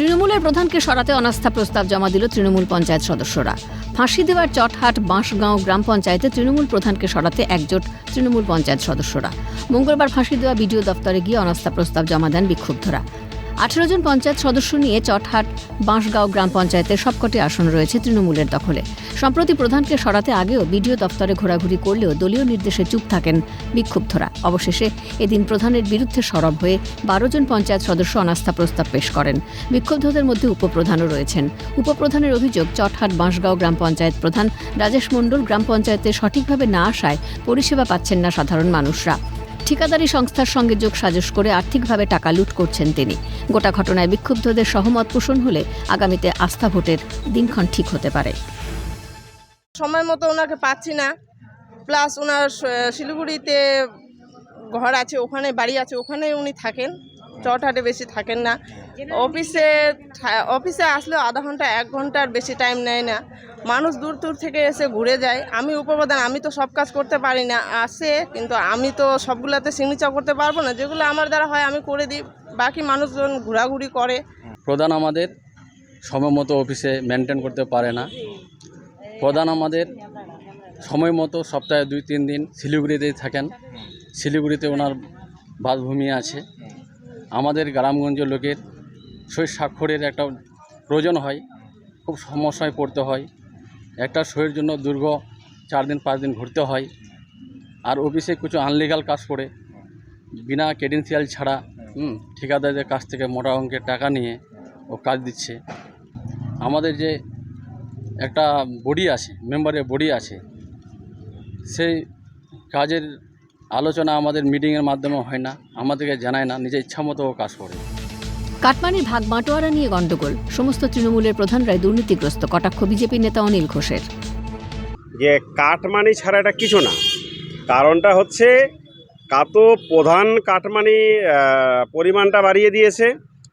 তৃণমূলের প্রধানকে সরাতে অনাস্থা প্রস্তাব জমা দিল তৃণমূল পঞ্চায়েত সদস্যরা। ফাঁসি দেওয়ার চটহাট বাঁশগাঁও গ্রাম পঞ্চায়েতে তৃণমূল প্রধানকে সরাতে একজোট তৃণমূল পঞ্চায়েত সদস্যরা। মঙ্গলবার ফাঁসি দেওয়া বিডিও দপ্তরে গিয়ে অনাস্থা প্রস্তাব জমা দেন বিক্ষুব্ধরা। আঠেরো জন পঞ্চায়েত সদস্য নিয়ে চটহাট বাঁশগাঁও গ্রাম পঞ্চায়েতের সবকটি আসন রয়েছে তৃণমূলের দখলে। সম্প্রতি প্রধানকে সরাতে আগেও বিডিও দপ্তরে ঘোরাঘুরি করলেও দলীয় নির্দেশে চুপ থাকেন বিক্ষুব্ধরা। অবশেষে এদিন প্রধানের বিরুদ্ধে সরব হয়ে বারো জন পঞ্চায়েত সদস্য অনাস্থা প্রস্তাব পেশ করেন। বিক্ষুব্ধদের মধ্যে উপপ্রধানও রয়েছেন। উপপ্রধানের অভিযোগ, চটহাট বাঁশগাঁও গ্রাম পঞ্চায়েত প্রধান রাজেশ মণ্ডল গ্রাম পঞ্চায়েতে সঠিকভাবে না আসায় পরিষেবা পাচ্ছেন না সাধারণ মানুষরা। ঠিকাদারি সংস্থার সঙ্গে যোগ সাজস করে আর্থিকভাবে টাকা লুট করছেন তিনি। গোটা ঘটনায় বিক্ষুব্ধদের সহমত পোষণ হলে আগামীতে আস্থা ভোটের দিনক্ষণ ঠিক হতে পারে। সময় মতো ওনাকে পাচ্ছি না। প্লাস ওনার শিলিগুড়িতে ঘর আছে, ওখানে বাড়ি আছে ওখানে উনি থাকেন। চটহাটে বেশি থাকেন না। অফিসে অফিসে আসলেও আধা ঘণ্টা, এক ঘণ্টার বেশি টাইম নেয় না। মানুষ দূর দূর থেকে এসে ঘুরে যায়। আমি উপপ্রধান, আমি তো সব কাজ করতে পারি না। আসে কিন্তু আমি তো সবগুলোতে সিগনেচার করতে পারব না। যেগুলো আমার দ্বারা হয়, আমি করে দিই। বাকি মানুষজন ঘোরাঘুরি করে। প্রধান আমাদের সময় মতো অফিসে মেনটেন করতে পারে না। প্রধান আমাদের সময় মতো সপ্তাহে দুই, তিন দিন শিলিগুড়িতেই থাকেন। শিলিগুড়িতে ওনার বাসভূমি আছে। আমাদের গ্রামগঞ্জের লোকের শরীর স্বাক্ষরের একটা প্রয়োজন হয়, খুব সমস্যায় পড়তে হয়। একটা সইয়ের জন্য দীর্ঘ চার দিন, পাঁচ দিন ঘুরতে হয়। আর অফিসে কিছু আনলিগাল কাজ করে বিনা ক্রেডেন্সিয়াল ছাড়া ঠিকাদারদের কাছ থেকে মোটা অঙ্কের টাকা নিয়ে ও কাজ দিচ্ছে। আমাদের যে একটা বডি আছে মেম্বারের বডি আছে, সেই কাজের আলোচনা আমাদের মিটিংয়ের মাধ্যমে হয় না আমাদেরকে জানায় না নিজের ইচ্ছা মতো ও কাজ করে। কাটমানির ভাগ বাঁটোয়ারা নিয়ে গণ্ডগোল সমস্ত তৃণমূলের প্রধানরাই দুর্নীতিগ্রস্ত কটাক্ষ বিজেপি নেতা অনিল ঘোষের। যে কাটমানি ছাড়া এটা কিছু না কারণটা হচ্ছে কাতো প্রধান কাটমানি পরিমাণটা বাড়িয়ে দিয়েছে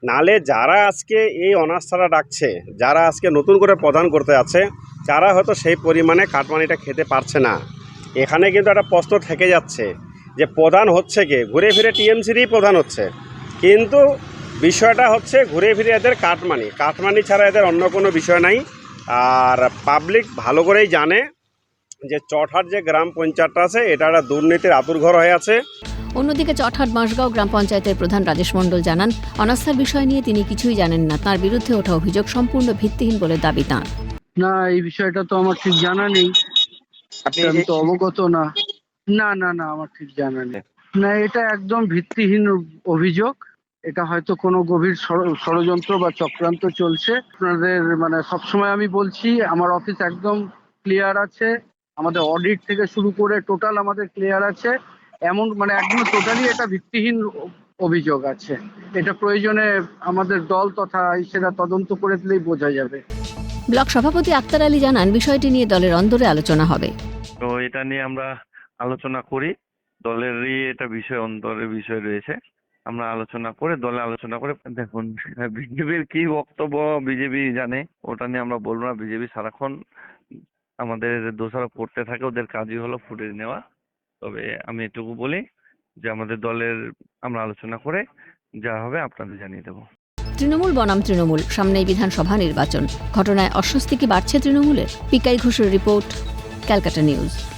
নালে যারা আজকে এই অনাস্থাটা ডাকছে যারা আজকে নতুন করে প্রধান করতে আছে তারা হয়তো সেই পরিমাণে কাটমানিটা খেতে পারছে না। এখানে কিন্তু একটা প্রশ্ন থেকে যাচ্ছে যে প্রধান হচ্ছে কে? ঘুরে ফিরে টিএমসিরই প্রধান হচ্ছে। কিন্তু বিষয়টা হচ্ছে ঘুরে ফিরে এদের কাটমানি। কাটমানি ছাড়া এদের অন্য কোনো বিষয় নাই। আর পাবলিক ভালো করেই জানে যে চটহাট যে গ্রাম পঞ্চায়েতটা আছে এটা একটা দুর্নীতির আতুরঘর হয়ে আছে। অন্যদিকে চটহাট বাঁশগাঁও গ্রাম পঞ্চায়েতের প্রধান রাজেশ মণ্ডল জানান অনাস্থার বিষয় নিয়ে তিনি কিছুই জানেন না। তার বিরুদ্ধে ওঠা অভিযোগ সম্পূর্ণ ভিত্তিহীন বলে দাবি তাঁর। না এই বিষয়টা তো আমার ঠিক জানা নেই। আমি তো অবগত না। না না না আমার ঠিক জানা নেই। না এটা একদম ভিত্তিহীন অভিযোগ। এটা হয়তো কোনো গভীর ষড়যন্ত্র বা চক্রান্ত চলছে। আপনাদের মানে সবসময় আমি বলছি আমার অফিস একদম ক্লিয়ার আছে। আমাদের অডিট থেকে শুরু করে টোটাল আমাদের ক্লিয়ার আছে। এমন মানে একদম টোটালি এটা ভিত্তিহীন অভিযোগ আছে। এটা প্রয়োজনে আমাদের দল তথা সেটা তদন্ত করে দিলেই বোঝা যাবে। ব্লক সভাপতি আক্তার আলী জানান বিষয়টি নিয়ে দলের অন্দরে আলোচনা হবে। তো এটা নিয়ে আমরা আলোচনা করি। দলেরই এটা বিষয়, অন্তরের বিষয় রয়েছে। আমরা আলোচনা করে, দলে আলোচনা করে দেখুন, বিজেপির কি বক্তব্য বিজেপি জানে, ওটা নিয়ে আমরা বলব না। বিজেপি সারাক্ষণ আমাদের দোষারোপ করতে থাকে, ওদের কাজই হলো ফুটেজ নেওয়া। তবে আমি এটুকু বলি যে আমাদের দলের আমরা আলোচনা করে যা হবে আপনাদের জানিয়ে দেবো। তৃণমূল বনাম তৃণমূল, সামনেই বিধানসভা নির্বাচন। ঘটনায় অস্বস্তি কি বাড়ছে তৃণমূলের? পিকাই ঘোষের রিপোর্ট, ক্যালকাটা নিউজ।